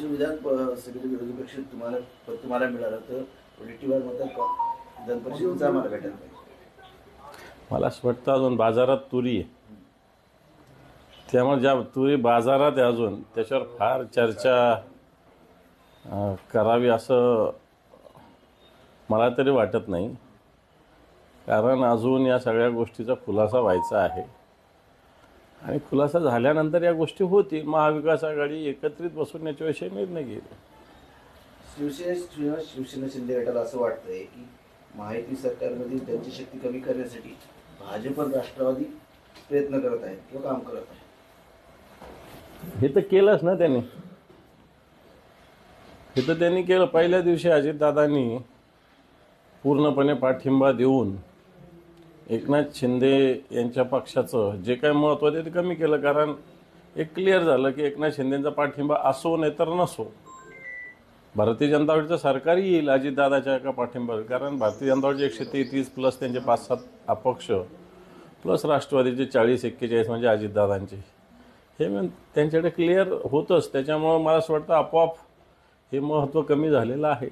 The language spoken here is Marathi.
जे विधान सभेचे विरोधी पक्ष तुम्हाला तुम्हाला मिळालं तर पॉझिटिव्ह मत विधान परिषदेचा आम्हाला भेटायला पाहिजे मला असं वाटतं अजून बाजारात तुरी आहे. त्यामुळे ज्या तुरी बाजारात आहे अजून त्याच्यावर फार चर्चा करावी असं मला तरी वाटत नाही. कारण अजून या सगळ्या गोष्टीचा खुलासा व्हायचा आहे. आणि खुलासा झाल्यानंतर या गोष्टी होतील. महाविकास आघाडी एकत्रित बसून याच्याविषयी निर्णय घेईल. शिवसेना शिवसेना शिंदे गटाला असं वाटतंय की माहिती सरकारमधील त्यांची शक्ती कमी करण्यासाठी भाजप राष्ट्रवादी प्रयत्न करत आहेत किंवा काम करत आहेत? हे तर केलंच ना त्यांनी. हे तर त्यांनी केलं. पहिल्या दिवशी अजितदादांनी पूर्णपणे पाठिंबा देऊन एकनाथ शिंदे यांच्या पक्षाचं जे काही महत्त्व आहे ते कमी केलं कारण एक क्लिअर झालं की एकनाथ शिंदेचा पाठिंबा असो नाही तर नसो. भारतीय जनता पार्टीचं सरकार येईल अजितदादाच्या एका पाठिंबा कारण भारतीय जनता पार्टीचे एकशे तेहतीस प्लस त्यांचे पाच सात अपक्ष प्लस राष्ट्रवादीचे चाळीस एक्केचाळीस म्हणजे अजितदादांचे. हे मग त्यांच्याकडे क्लिअर होतंच. त्याच्यामुळं मला असं वाटतं आपोआप हे महत्त्व कमी झालेलं आहे.